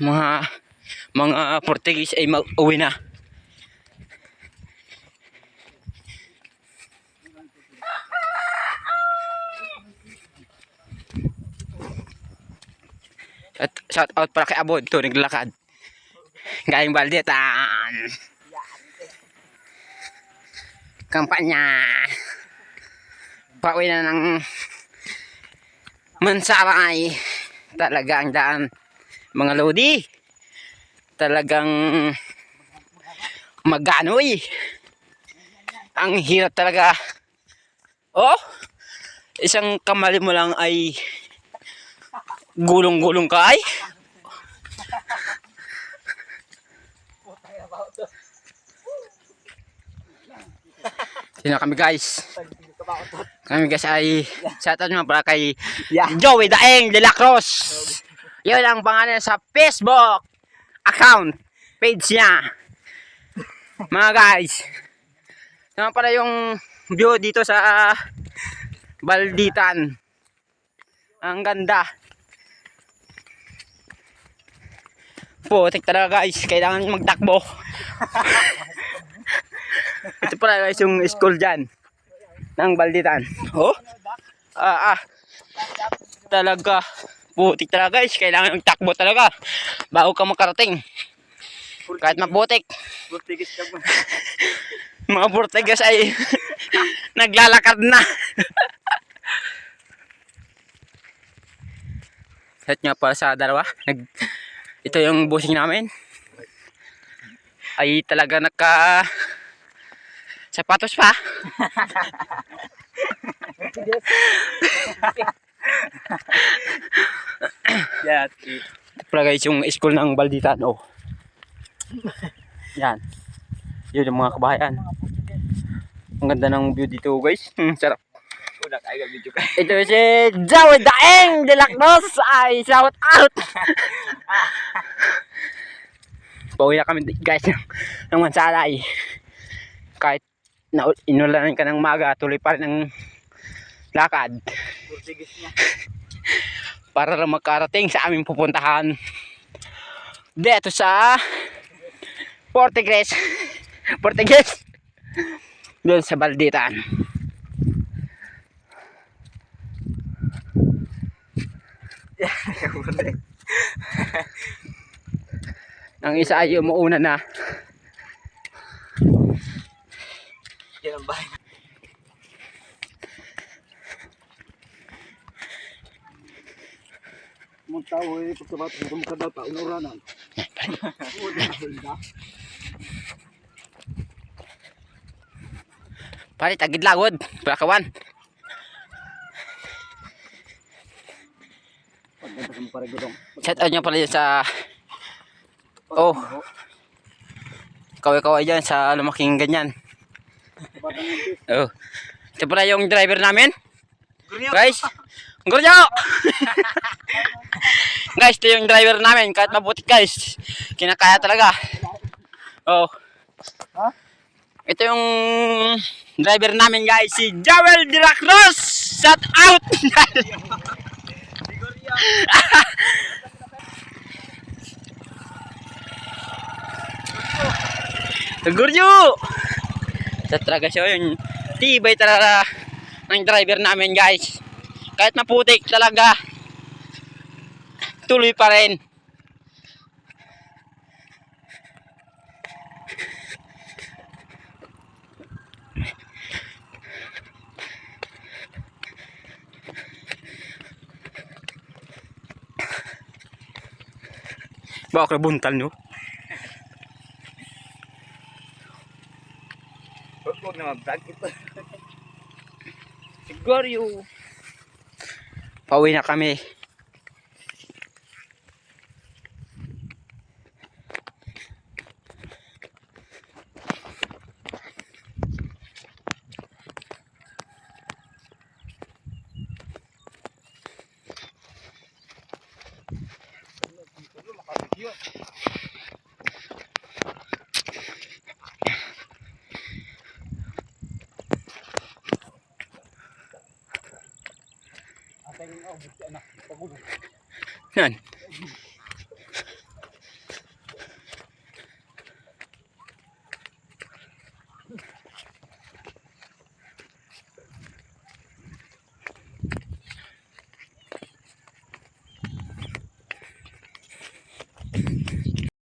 mga mga Portuguese ay mag-uwi na. At shout out para kay Abod to naglalakad. Galing Baldetan. Kampanya. Pauwi na ng Mansaray. Talaga ang daan. Mga lodi. Talagang maganoy. Ang hirap talaga. Oh, isang kamali mo lang ay gulong-gulong ka ay. Sino kami guys? Kami guys ay shoutout naman para kay Joey Daeng de la Cruz. Yun ang pangalan sa Facebook account page niya. Mga guys. Naman pala yung view dito sa Balditan. Ang ganda. Putik talaga guys. Kailangan magtakbo. Ito pala guys yung school dyan. Ng Balditan. Oh. Ah, ah. Talaga. Putik talaga guys. Kailangan magtakbo talaga. Bago ka makarating. Kahit maputik. Portuguese ka mo. Mga Portuguese ay naglalakad na. Set nga pala sa dalawa. Nag, ito yung busing namin. Ay talaga naka sapatos pa. Yati. Ito pala guys yung school ng Balditan. Oh. Yan. Yun yung mga kabahayan. Ang ganda ng view dito guys. Hmm, sarap. Ito si Joey Daeng de la Cruz ay shout out. Pauwi na kami guys ng, ng Mansalay. Kahit na inulanan ka ng maga, tuloy pa rin ang lakad Portuguese niya. Para lang makarating sa aming pupuntahan. Dito sa Portuguese. Portuguese. Doon sa Balditan. Ang isa ay umuuna na. Yan ang bahay. Mong tao eh, pagkabat, kung kada taon uranan. Pare, tagid lagod. Gudong. Shout out nyo pala dyan sa... Oh. Kaway-kaway dyan sa lumaking ganyan. Oh. Ito pala yung driver namin. Guys. Guryo! guys, ito yung driver namin. Kahit mabuti guys. Kinakaya talaga. Oh. Ito yung driver namin guys. Si Joel Cruz. Shout out! Guryo! Sa talaga siya yung tibay talaga ng driver namin guys. Kahit maputik talaga. Tuloy pa rin. Baka buntal no? Huwag na mag-vlog ito. Guryo! Pauwi na kami. Yan.